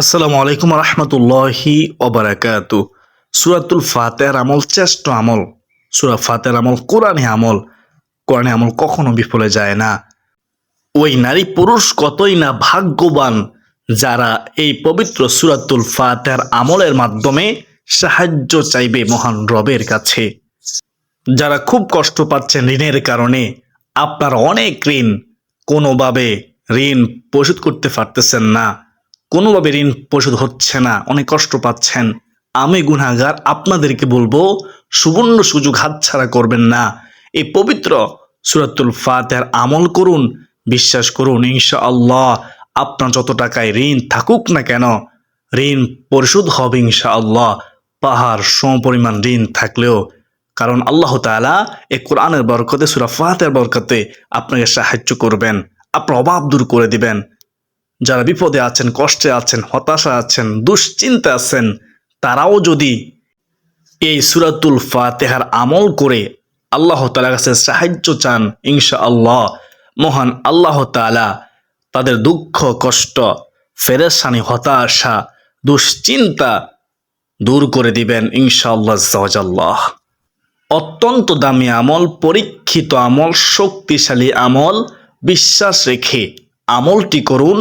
আসসালামু আলাইকুম রহমতুল্লাহি ওবরাকাত সুরাতুল ফাতের আমল শ্রেষ্ঠ আমল। সুরা ফাতের আমল কোরআনে আমল। কোরআনে আমল কখনো বিফলে যায় না। ওই নারী পুরুষ কতই না ভাগ্যবান যারা এই পবিত্র সুরাতুল ফাতের আমলের মাধ্যমে সাহায্য চাইবে মহান রবের কাছে। যারা খুব কষ্ট পাচ্ছেন ঋণের কারণে, আপনার অনেক ঋণ কোনোভাবে ঋণ পরিশোধ করতে পারতেছেন না। কোনোভাবে ঋণ পরিশোধ হচ্ছে না, অনেক কষ্ট পাচ্ছেন। আমি গুনাগার আপনাদেরকে বলব, সুবর্ণ সুযোগ হাতছাড়া করবেন না। এই পবিত্র সুরাতুল ফাতেহার আমল করুন, বিশ্বাস করুন ইনশা আল্লাহ আপনার যত টাকায় ঋণ থাকুক না কেন, ঋণ পরিশোধ হবে ইনশা আল্লাহ পাহাড় সমপরিমাণ ঋণ থাকলেও, কারণ আল্লাহ তাআলা এ কোরআনের বরকতে, সুরা ফাতের বরকতে আপনাকে সাহায্য করবেন, আপনার অভাব দূর করে দিবেন। যারা বিপদে আছেন, কষ্টে আছেন হতাশা আছেন দুশ্চিন্তা আছেন, তারাও যদি এই সুরাতুল ফাতেহার আমল করে আল্লাহ তালার কাছে সাহায্য চান ইনশা আল্লাহ মহান আল্লাহ তালা তাদের দুঃখ, কষ্ট ফেরেশানি হতাশা, দুশ্চিন্তা দূর করে দিবেন, ইনশাআল্লাহ জাওয়াজাল্লাহ অত্যন্ত দামি আমল, পরীক্ষিত আমল, শক্তিশালী আমল, বিশ্বাস রেখে আমলটি করুন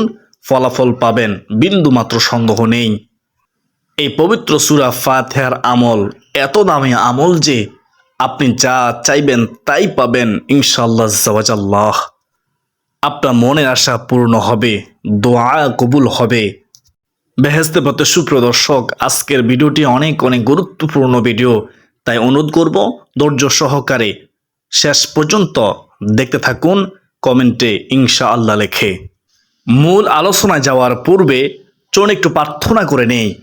ফলাফল পাবেন, বিন্দুমাত্র সন্দেহ নেই। এই পবিত্র সুরা ফাতেহার আমল এত দামি আমল যে আপনি যা চাইবেন তাই পাবেন ইনশাআল্লাহ জাওয়াজাল্লাহ আপনার মনের আশা পূর্ণ হবে, দোয়া কবুল হবে। বেহেস্তে পথে সুপ্রদর্শক আজকের ভিডিওটি অনেক অনেক গুরুত্বপূর্ণ ভিডিও, তাই অনুরোধ করব ধৈর্য সহকারে শেষ পর্যন্ত দেখতে থাকুন, কমেন্টে ইনশা আল্লাহ লেখে। মূল আলোচনায় যাওয়ার পূর্বে চলুন একটু প্রার্থনা করে নেই।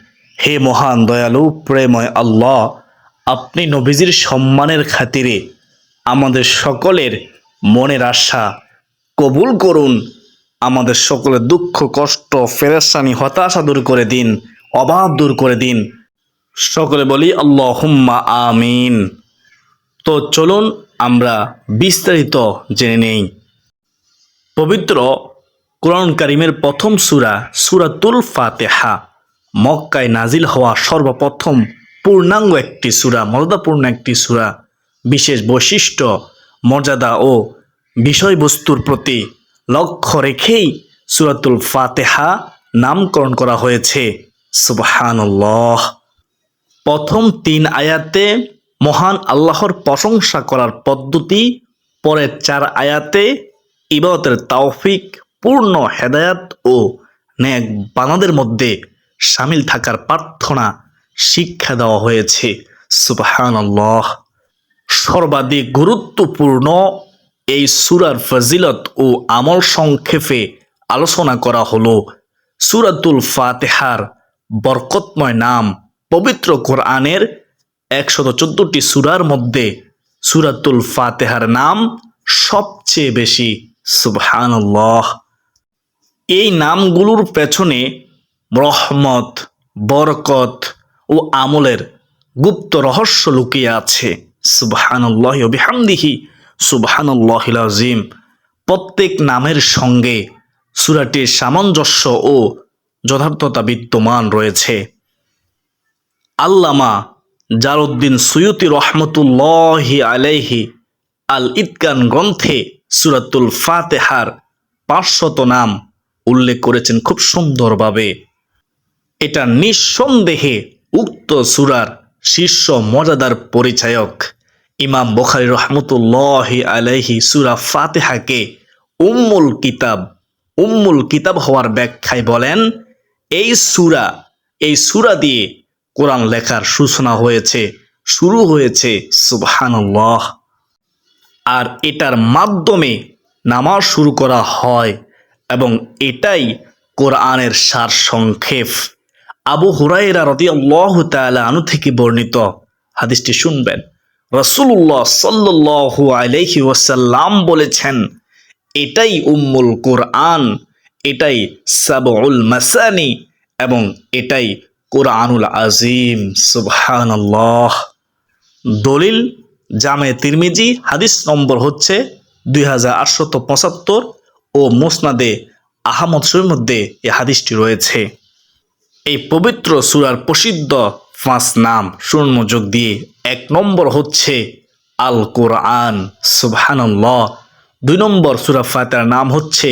হে মহান দয়ালু প্রেময় আল্লাহ, আপনি নবীজির সম্মানের খাতিরে আমাদের সকলের মনের আশা কবুল করুন। আমাদের সকলের দুঃখ, কষ্ট ফেরেশানি হতাশা দূর করে দিন অভাব দূর করে দিন। সকলে বলি, আল্লাহুম্মা আমিন। তো চলুন আমরা বিস্তারিত জেনে নেই। পবিত্র কোরআন কারিমের প্রথম সূরা, সূরাতুল ফাতেহা। মক্কায় নাজিল হওয়া সর্বপ্রথম পূর্ণাঙ্গ একটি সূরা, মর্যাদাপূর্ণ একটি সূরা। বিশেষ বৈশিষ্ট্য, মর্যাদা ও বিষয়বস্তুর প্রতি লক্ষ্য রেখেই সূরাতুল ফাতেহা নামকরণ করা হয়েছে। সুবহানাল্লাহ। প্রথম তিন আয়াতে মহান আল্লাহর প্রশংসা করার পদ্ধতি, পরের চার আয়াতে ইবাদতের তাওফিক পূর্ণ হেদায়াত ও ন্যাক বানাদের মধ্যে সামিল থাকার প্রার্থনা শিক্ষা দেওয়া হয়েছে। সুবহানাল্লাহ। সর্বাধিক গুরুত্বপূর্ণ এই সুরার ফজিলত ও আমল সংক্ষেপে আলোচনা করা হলো সুরাতুল ফাতেহার বরকতময় নাম পবিত্র কোরআনের একশত চোদ্দটি সুরার মধ্যে সুরাতুল ফাতেহার নাম সবচেয়ে বেশি। সুবহানাল্লাহ। এই নামগুলোর পেছনে রহমত, বরকত ও আমলের গুপ্ত রহস্য লুকিয়ে আছে। সুবহানাল্লাহ বিহামদিহি সুবহানাল্লাহ আজিম প্রত্যেক নামের সঙ্গে সুরাটির সামঞ্জস্য ও যথার্থতা বিদ্যমান রয়েছে। আল্লামা জালউদ্দিন সৈয়দি রহমতুল্লাহি আলাইহি আল ইতকান গ্রন্থে সুরাতুল ফাতেহার পাঁচশত নাম উল্লেখ করেছেন খুব সুন্দরভাবে। এটা নিঃসন্দেহে উক্ত সুরার শীর্ষ মর্যাদার পরিচায়ক ইমাম বখারি রহমতুল্লাহি আলাইহি সুরা ফাতেহাকে উম্মুল কিতাব উম্মুল কিতাব হওয়ার ব্যাখ্যায় বলেন, এই সুরা এই সুরা দিয়ে কোরআন লেখার সূচনা হয়েছে, শুরু হয়েছে, সুবহানাল্লাহ। আর এটার মাধ্যমে নামাজ শুরু করা হয় এবং এটাই কোরআনের সার সংক্ষেপ আবু হুরাইরা রদি আল্লাহ আনু থেকে বর্ণিত হাদিসটি শুনবেন। রসুল্লাহ সাল্লু আলাইহি ওয়াসাল্লাম বলেছেন, এটাই উম্মুল কোরআন, এটাই সাবউল মাসানি এবং এটাই কোরআনুল আজিম সুবহানাল্লাহ। দলিল জামে তিরমিজি, হাদিস নম্বর হচ্ছে দুই হাজার আটশত পঁচাত্তর। ও মোসনাদে আহমদ শরীর মধ্যে এই হাদিসটি রয়েছে। এই পবিত্র সুরার প্রসিদ্ধ পাঁচ নাম সুমনোযোগ দিয়ে এক নম্বর হচ্ছে আল কোরআন সুবহানাল্লাহ। দুই নম্বর সুরা ফাতেহার নাম হচ্ছে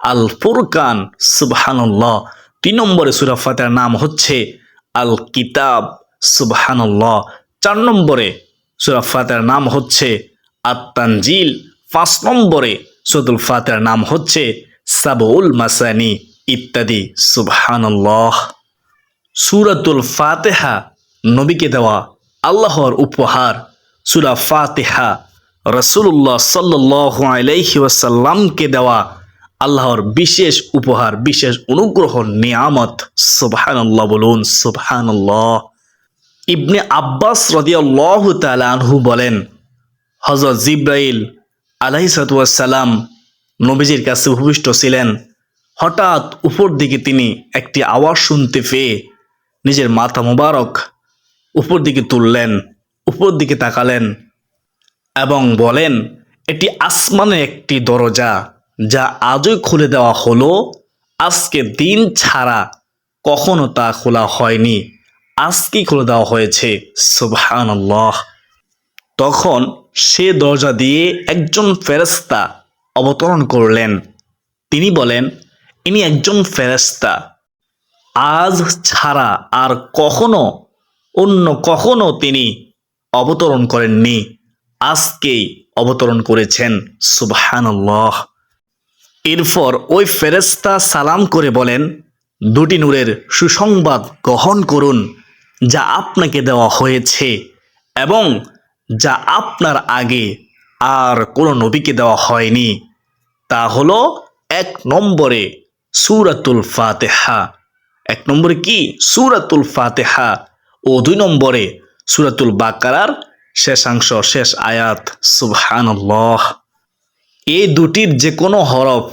আল ফুরকান সুবহানাল্লাহ। তিন নম্বরে সুরা ফাতেহার নাম হচ্ছে আল কিতাব সুবহানাল্লাহ। চার নম্বরে সুরা ফাতেহার নাম হচ্ছে আত্মানজিল পাঁচ নম্বরে সদুল ফাতেহার নাম হচ্ছে সাবউল মাসানি ইত্যাদি। সুবহানাল্লাহ। সুরাতুল ফাতেহা নবীকে দেওয়া আল্লাহর উপহার। সুরা ফাতেহা রসুল্লাহ সাল্লাহ আলাইহি দেওয়া আল্লাহর বিশেষ উপহার, বিশেষ অনুগ্রহ, নিয়ামত। সুবহানাল্লাহ বলুন, সুবহানাল্লাহ। ইবনে আব্বাস রদিয়াল্লাহ আনহু বলেন হজরত জিব্রাইল আলাইসালাম নবীজির কাছে উপবিষ্ট ছিলেন। হঠাৎ উপর দিকে তিনি একটি আওয়াজ শুনতে পেয়ে নিজের মাথা মোবারক উপর দিকে তুললেন, উপর দিকে তাকালেন এবং বলেন, এটি আসমানের একটি দরজা যা আজই খুলে দেওয়া হলো। আজকে দিন ছাড়া কখনো তা খোলা হয়নি। আজকেই খুলে দেওয়া হয়েছে। সুবহানাল্লাহ। তখন সে দরজা দিয়ে একজন ফেরেস্তা অবতরণ করলেন। তিনি বলেন, ইনি একজন ফেরেস্তা আজ ছাড়া আর কখনো, অন্য কখনো তিনি অবতরণ করেননি। আজকেই অবতরণ করেছেন। সুবহানাল্লাহ। এরপর ওই ফেরেস্তা সালাম করে বলেন, দুটি নূরের সুসংবাদ গ্রহণ করুন, যা আপনাকে দেওয়া হয়েছে এবং যা আপনার আগে আর কোনো নবীকে দেওয়া হয়নি, তা হলো এক নম্বরে সুরাতুল ফাতেহা। এক নম্বরে কি? সুরাতুল ফাতেহা। ও দুই নম্বরে সুরাতুল বাকারার শেষাংশ, শেষ আয়াত। সুবহানাল্লাহ। এই দুটির যে কোনো হরফ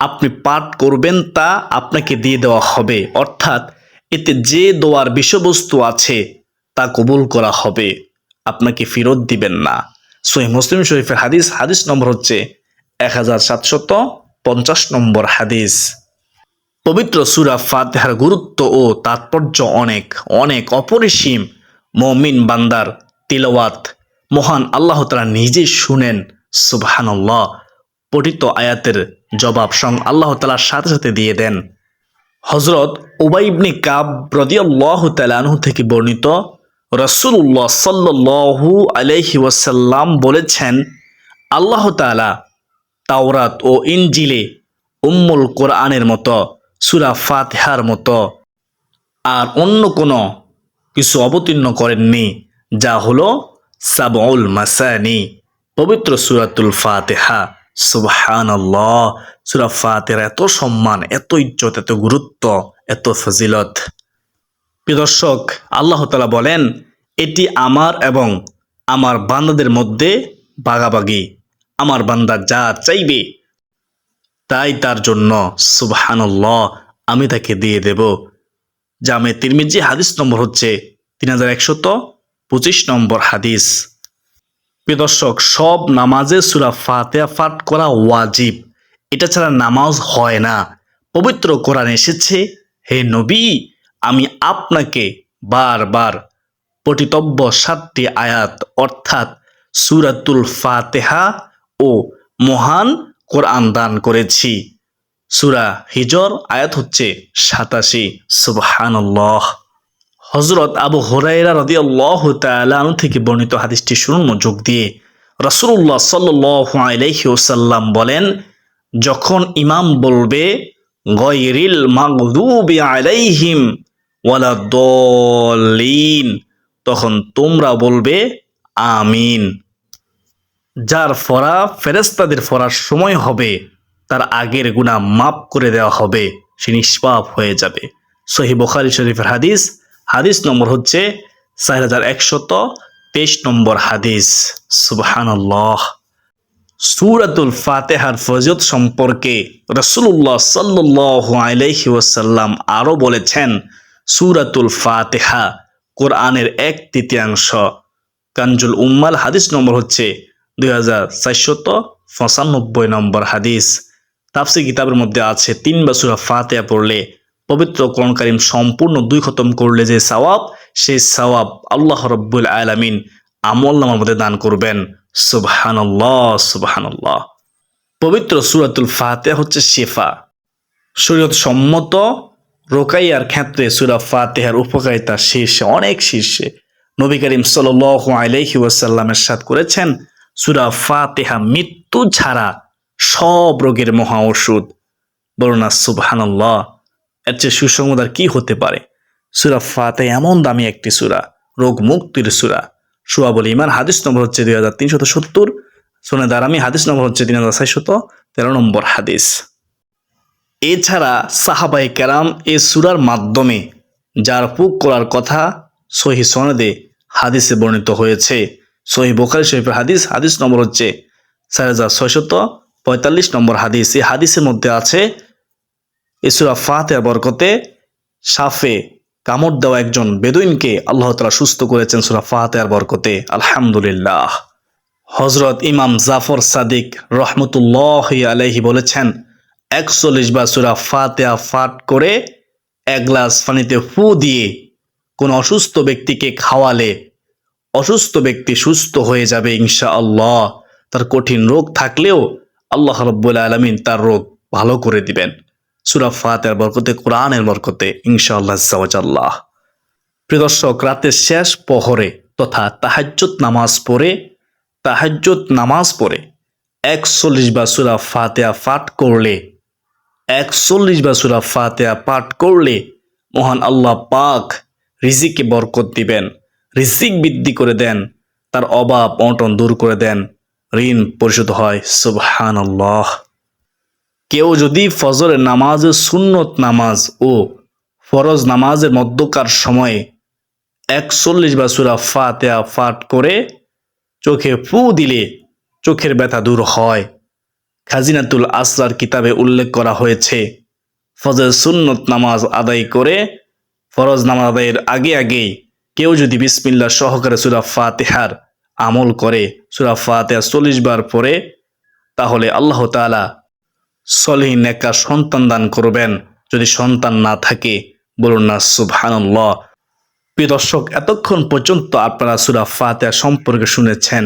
আপনি পাঠ করবেন, তা আপনাকে দিয়ে দেওয়া হবে। অর্থাৎ এতে যে দোয়ার বিষয়বস্তু আছে, তা কবুল করা হবে। আপনাকে ফেরত দিবেন না। সহি মুসলিম শরীফের হাদিস হাদিস নম্বর হচ্ছে এক হাজার সাতশত পঞ্চাশ নম্বর হাদিস। পবিত্র সুরা ফাতেহার গুরুত্ব ও তাৎপর্য অনেক অনেক অপরিসীম। মমিন বান্দার তিলওয়াত মহান আল্লাহ তালা নিজে শুনেন, সুবহানাল্লাহ। পঠিত আয়াতের জবাব সং আল্লাহ তালার সাথে সাথে দিয়ে দেন। হজরত ওবাইবনি কাব রদিয়াল্লাহ তালানহু থেকে বর্ণিত রসুল্লাহ সাল্লু আলহি ওয়াসাল্লাম বলেছেন, আল্লাহ তালা তাওরাত ও ইনজিলে উম্মুল কোরআনের মতো, সুরা ফাতেহার মতো আর অন্য কোনো কিছু অবতীর্ণ করেননি, যা হলো সাবউল মাসানি, পবিত্র সুরাতুল ফাতেহা। সুবহানাল্লাহ, সুরা ফাতেহার এত সম্মান, এত ইজ্জত, এত গুরুত্ব, এত ফজিলত। প্রিয় দর্শক, আল্লাহ তালা বলেন, এটি আমার এবং আমার বান্দাদের মধ্যে বাগাবাগি। আমার বান্দা যা চাইবে, তাই তার জন্য সুবহানাল্লাহ আমি তাকে দিয়ে দেব। জামে তিরমিজি হাদিস নম্বর হচ্ছে তিন হাজার একশত পঁচিশ নম্বর হাদিস। প্রিয় দর্শক, সব নামাজে সুরা ফাতেহা পাঠ করা ওয়াজিব। এটা ছাড়া নামাজ হয় না। পবিত্র কোরআন এসেছে, হে নবী আমি আপনাকে বারবার পঠিতব্য সাতটি আয়াত, অর্থাৎ সুরাতুল ফাতেহা ও মহান কোরআন দান করেছি। সুরা হিজর আয়াত হচ্ছে সাতাশি। সুবহানাল্লাহ। হজরত আবু হরাইরা রদি আল্লাহ তালু থেকে বর্ণিত হাদিসটি শুনুন যোগ দিয়ে। রসুল্লাহ সাল্লাহি ওসাল্লাম বলেন, যখন ইমাম বলবে, গয়রিল মাগদুবি আলাইহিম ওয়ালা দলিন, তখন তোমরা বলবে, আমিন। যার ফরা ফেরেস্তাদের ফরার সময় হবে, তার আগের গুণা মাপ করে দেওয়া হবে, সে নিষ্পাপ হয়ে যাবে। সহি বখারি শরীফের হাদিস হাদিস নম্বর হচ্ছে চার হাজার একশত তেইশ নম্বর হাদিস। সুবহানাল্লাহ। সুরাতুল ফাতেহার ফজত সম্পর্কে রসুল্লাহ সাল্লাহ আলাইহি ওয়াসাল্লাম আরও বলেছেন সুরাতুল ফাতেহা, কোরআনের এক তৃতীয়াংশ। কাঞ্জুল উম্মাল, হাদিস নম্বর হচ্ছে দুই হাজার চারশত পঁচানব্বই নম্বর হাদিস। তাফসি কিতাবের মধ্যে আছে তিন বা সুরা ফাতেহা পড়লে, পবিত্র কোরআন সম্পূর্ণ দুই খতম করলে যে সওয়াব, সেই সওয়াব আল্লাহ রব্বুল আলামিন আমল নামার মধ্যে দান করবেন। সুবহানাল্লাহ সুবহানাল্লাহ। পবিত্র সুরাতুল ফাতিহা হচ্ছে শেফা। শরীয়ত সম্মত রোকাইয়ার ক্ষেত্রে সুরা ফাতেহার উপকারিতা শীর্ষে, অনেক শীর্ষে নবী করিম সাল আলাইহি ওয়াসাল্লামের সাথ করেছেন, সুরা ফাতেহা মৃত্যু ছাড়া সব রোগের মহা ওষুধ। না, সুবহানাল্লাহ, এর চেয়ে সুসংবাদ কি হতে পারে? সুরা ফাতে এমন দামি একটি সুরা, রোগ মুক্তির সুরা। সুয়াবল ইমান হাদিস নম্বর হচ্ছে দুই হাজার তিনশত সত্তর সোনে দারামি হাদিস নম্বর হচ্ছে তিন হাজার ছয়শত তেরো নম্বর হাদিস। এছাড়া সাহাবাই কেরাম এ সুরার মাধ্যমে যার পুক করার কথা সহি সনদে হাদিসে বর্ণিত হয়েছে। সহি বোখারি শরীফের হাদিস হাদিস নম্বর হচ্ছে চার হাজার ছয়শত পঁয়তাল্লিশ নম্বর হাদিস। এই হাদিসের মধ্যে আছে, এ সুরা ফাতের বরকতে সাফে কামড় দেওয়া একজন বেদুইনকে আল্লাহ তালা সুস্থ করেছেন সুরা ফাতেহার বরকতে। আলহামদুলিল্লাহ। হজরত ইমাম জাফর সাদিক রহমতুল্লাহ আলাইহি বলেছেন একচল্লিশ বার সুরা ফাতেহা ফাট করে এক গ্লাস পানিতে ফু দিয়ে কোন অসুস্থ ব্যক্তিকে খাওয়ালে অসুস্থ ব্যক্তি সুস্থ হয়ে যাবে ইনশা আল্লাহ তার কঠিন রোগ থাকলেও আল্লাহ রব্বুল আলমিন তার রোগ ভালো করে দিবেন। সুরা ফাতেহার বরকতে, কোরআনের বরকতে ইনশা আল্লাহ জাওয়াজাল্লাহ প্রিয় দর্শক, রাতের শেষ পহরে তথা তাহাজ্জুদ নামাজ পড়ে, তাহাজ্জুদ নামাজ পড়ে একচল্লিশ বা সুরা ফাতেহা ফাট করলে একচল্লিশ বার সুরা ফাতেহা পাঠ করলে মহান আল্লাহ পাক রিজিকে বরকত দিবেন, রিজিক বৃদ্ধি করে দেন, তার অভাব অনটন দূর করে দেন, ঋণ পরিশোধ হয় সুবহান আল্লাহ কেউ যদি ফজরের নামাজের সুন্নত নামাজ ও ফরজ নামাজের মধ্যকার সময়ে একচল্লিশ বার সুরা ফাতেহা পাঠ করে চোখে ফু দিলে চোখের ব্যথা দূর হয় খাজিনাতুল আসরার কিতাবে উল্লেখ করা হয়েছে। ফজর সুন্নত নামাজ আদায় করে, ফরজ নামাজ আদায়ের আগে আগেই কেউ যদি বিসমিল্লা সহকারে সুরা ফাতেহার আমল করে, সুরা ফাতেহা চল্লিশ বার পরে তাহলে আল্লাহ তালা সলিহ নেকা সন্তান দান করবেন। যদি সন্তান না থাকে, বলুন না সুবহানাল্লাহ। প্রিয় দর্শক, এতক্ষণ পর্যন্ত আপনারা সুরা ফাতেহা সম্পর্কে শুনেছেন।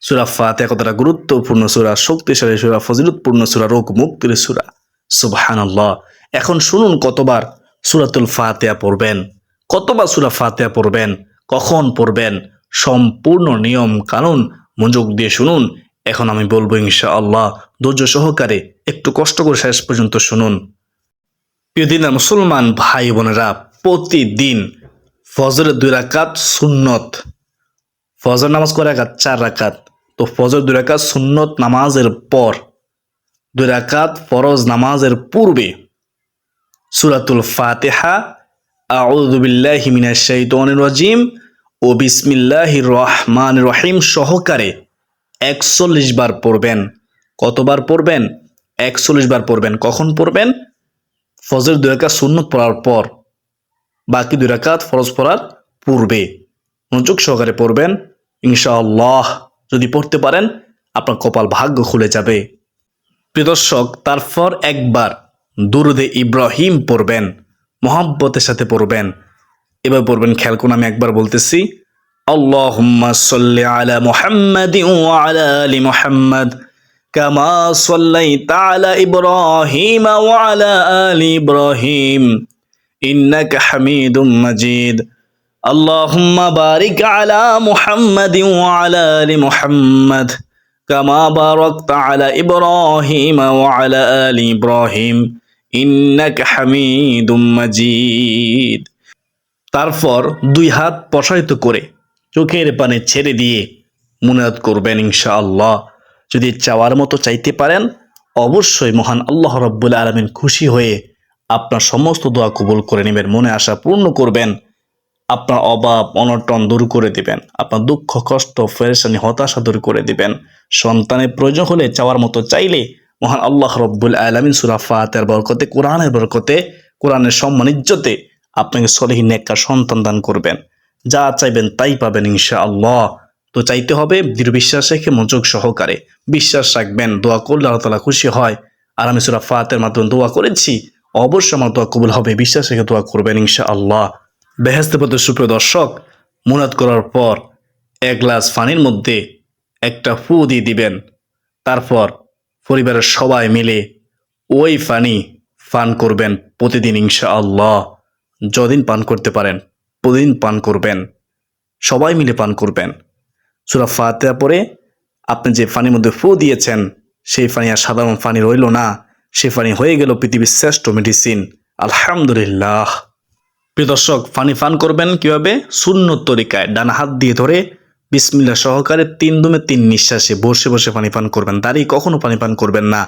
সুরা ফাতেহা কতটা গুরুত্বপূর্ণ সুরা? শক্তিশালী সুরা? ফজিলতপূর্ণ সুরা? রোগ মুক্তির সুরা? সুবহানাল্লাহ। এখন শুনুন কতবার সুরাতুল ফাতেহা পড়বেন। কতবার সুরা ফাতেহা পড়বেন? কখন পড়বেন? সম্পূর্ণ নিয়ম কানুন মনোযোগ দিয়ে শুনুন। এখন আমি বলব ইনশা আল্লাহ ধৈর্য সহকারে একটু কষ্ট করে শেষ পর্যন্ত শুনুন। প্রিয় দিনের মুসলমান ভাই বোনেরা, প্রতিদিন ফজরের দুই রাকাত সুন্নত ফজর নামাজ করে রাকাত? চার রাকাত। তো ফজর দুই রাকাত সুন্নত নামাজের পর, দুই রাকাত ফরজ নামাজের পূর্বে, সুরাতুল ফাতেহা, আউযু বিল্লাহি মিনাশ শাইতানির রাজিম ও বিসমিল্লাহির রহমানির রহিম সহকারে একচল্লিশ বার পড়বেন। কতবার পড়বেন? একচল্লিশ বার পড়বেন। কখন পড়বেন? ফজর দুই রাকাত সুন্নত পড়ার পর। বাকি দুই রাকাত ফরজ পড়ার পূর্বে। মনোযোগ সহকারে পড়বেন। ইনশাআল্লাহ যদি পড়তে পারেন, আপনার কপাল ভাগ্য খুলে যাবে। প্রিয় দর্শক, তারপর একবার দুরুদে ইব্রাহিম পড়বেন, মোহাব্বতের সাথে পড়বেন। এবার পড়বেন খেয়াল করুন, আমি একবার বলতেছি আলা মুহাম্মাদিন ওয়া আলা আলি মুহাম্মাদ, কামা সাল্লাইতা আলা ইব্রাহিম ওয়া আলা আলি ইব্রাহিম, ইন্নাকা হামিদুম মাজিদ। اللهم بارك على محمد وعلى ال محمد كما باركت على ابراهيم وعلى ال ابراهيم انك حميد مجيد তারপর দুই হাত প্রসারিত করে চোখের পানে ছেড়ে দিয়ে মুনাদ করবেন ইনশাআল্লাহ যদি চাওয়ার মতো চাইতে পারেন অবশ্যই মহান আল্লাহ রব্বুল আলমিন খুশি হয়ে আপনার সমস্ত দোয়া কবুল করে নেবেন মনে আশা পূর্ণ করবেন আপনার অভাব, অনটন দূর করে দিবেন। আপনার দুঃখ, কষ্ট, ফেরেশানি, হতাশা দূর করে দিবেন। সন্তানের প্রয়োজন হলে চাওয়ার মতো চাইলে মহান আল্লাহ রব্বুল আলমিন সুরা ফাতের বরকতে, কোরআনের বরকতে, কোরআনের সম্মান, ইজ্জতে আপনাকে সলিহ নেকা সন্তান দান করবেন। যা চাইবেন তাই পাবেন ইনশা আল্লাহ তো চাইতে হবে দৃঢ় বিশ্বাস রেখে মনোযোগ সহকারে। বিশ্বাস রাখবেন, দোয়া করলে আল্লাহ তালা খুশি হয়। আর আমি সুরা ফাতের মাধ্যমে দোয়া করেছি, অবশ্যই আমার দোয়া কবুল হবে। বিশ্বাস রেখে দোয়া করবেন ইনশা আল্লাহ বেহেস্তে পথে সুপ্রিয় দর্শক, মুনাদ করার পর এক গ্লাস পানির মধ্যে একটা ফু দিয়ে দিবেন। তারপর পরিবারের সবাই মিলে ওই পানি পান করবেন প্রতিদিন ইনশা আল্লাহ যদিন পান করতে পারেন, প্রতিদিন পান করবেন, সবাই মিলে পান করবেন। সুরা ফাতেহা পরে আপনি যে পানির মধ্যে ফু দিয়েছেন, সেই পানি আর সাধারণ পানি রইল না। সেই পানি হয়ে গেল পৃথিবীর শ্রেষ্ঠ মেডিসিন আলহামদুলিল্লাহ। প্রিয় দর্শক পানি পান করবেন কীভাবে? শূন্য তরিকায় ডান হাত দিয়ে ধরে বিসমিল্লা সহকারে তিন দুমে তিন নিঃশ্বাসে বসে বসে পানি পান করবেন। তারই কখনো পানি পান করবেন না।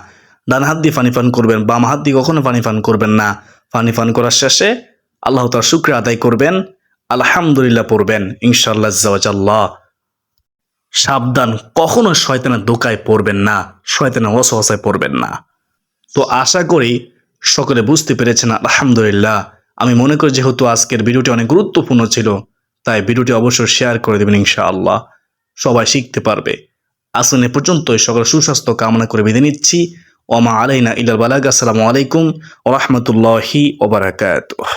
ডান হাত দিয়ে পানি পান করবেন, বাম হাত দিয়ে কখনো পানি পান করবেন না। পানি পান করার শেষে আল্লাহ তার শুক্র আদায় করবেন। আলহামদুলিল্লাহ পড়বেন জাওয়াজাল্লাহ সাবধান কখনো শয়তানের দোকায় পড়বেন না, শয়তানের অসহসায় পড়বেন না। তো আশা করি সকলে বুঝতে পেরেছেন, আলহামদুলিল্লাহ। আমি মনে করি যেহেতু আজকের ভিডিওটি অনেক গুরুত্বপূর্ণ ছিল, তাই ভিডিওটি অবশ্যই শেয়ার করে দেবেন ইনশাআল্লাহ। সবাই শিখতে পারবে। আসুন এ পর্যন্তই। সকল সুস্বাস্থ্য কামনা করে বেঁধে নিচ্ছি। ওমা আলাইনা ইলাল বালাগ। আসসালামু আলাইকুম ও রহমতুল্লাহি ওবরাকাতুহ